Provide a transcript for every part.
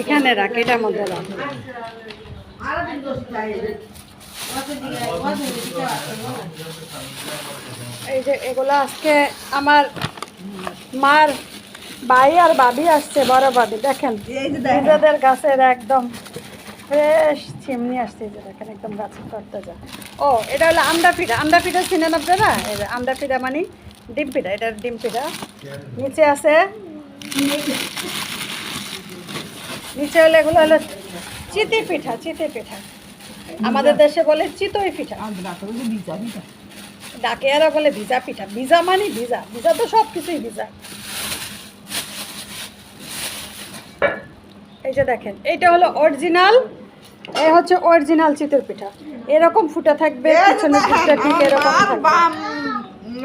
এখানে রাখ এটার মধ্যে রাখ। এই যে এগুলো আজকে আমার মার ভাই আর ভাবি আসছে বড় ভাবি দেখেন। নিজেদের গাছের একদম ফ্রেশ চিমনি আসছে যে দেখেন একদম গাছের করতে যা। ও এটা হলো আন্ডা পিঠা চিনেন আপনারা? যে পিঠা মানে ডিম পিঠা এটা ডিম পিঠা। নিচে আছে নিচে হলো এগুলো হলো চিতি পিঠা চিতি পিঠা। আমাদের দেশে বলে চিতই পিঠা। বলে ভিজা পিঠা। ভিজা মানে ভিজা। ভিজা তো সব কিছুই ভিজা। এই যে দেখেন এইটা হলো অরিজিনাল এই হচ্ছে অরিজিনাল চিতই পিঠা। এরকম ফুটা থাকবে পিছনে পিঠটা ঠিক এরকম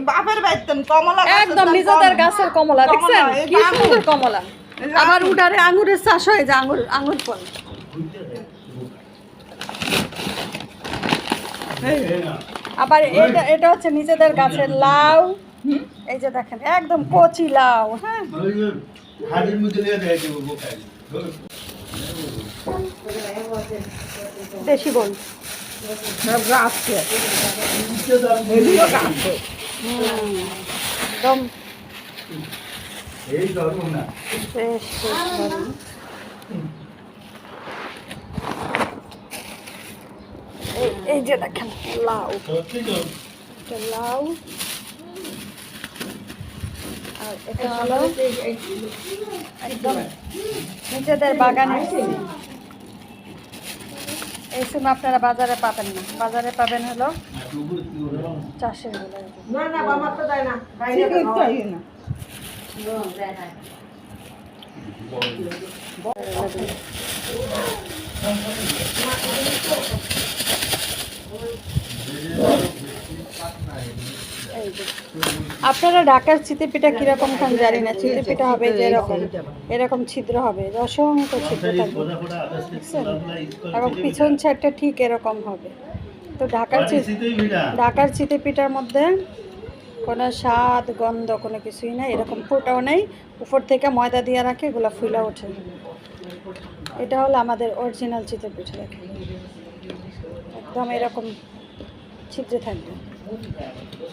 বাপের বাইতেন কমলা একদম নিজেদের গাছের কমলা দেখছেন? কমলা, কি সুন্দর কমলা। আবার আঙুর। উডারে আঙুরের চাষ হয় যে আঙুর আঙুর ফল। আবার এটা এটা হচ্ছে নিজেদের গাছের লাউ। এই যে দেখেন একদম কচি লাউ হ্যাঁ। দেশি বল। গাছে। একদম এই না। যে দেখেন লাউ। এটা লাউ। আর এটা হলো একদম নিজেদের বাগানের সিম। এই সিম আপনারা বাজারে পাবেন না। বাজারে পাবেন হলো চাষের না না বাবা তো দেয় না। ঠিক তাই না এই যে। আপনারা ঢাকার চিতে পিঠা কীরকম খান জানি না চিতে পিঠা হবে যে এরকম এরকম ছিদ্র হবে অসংখ্য ছিদ্র থাকবে। এবং পিছন সাইডটা ঠিক এরকম হবে। তো ঢাকার ঢাকার চিতে পিঠার মধ্যে কোনো স্বাদ, গন্ধ কোনো কিছুই নাই, এরকম ফোটাও নেই। উপর থেকে ময়দা দিয়ে রাখে, এগুলো ফুলে ওঠে। এটা হলো আমাদের অরিজিনাল চিতে পিঠা দেখেন একদম এরকম ছিদ্রে থাকবে।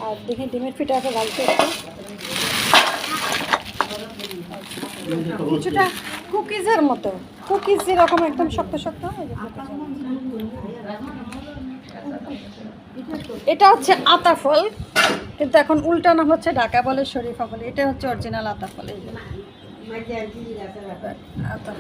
আর দেখি ডিমের পিঠা আছে একটু। কিছুটা কুকিজের মতো। কুকিজ যেরকম একদম শক্ত শক্ত। এটা হচ্ছে আতা ফল। কিন্তু এখন উল্টা নাম হচ্ছে ঢাকা বলে শরীফা বলে। এটা হচ্ছে অরিজিনাল আতা ফল আতা।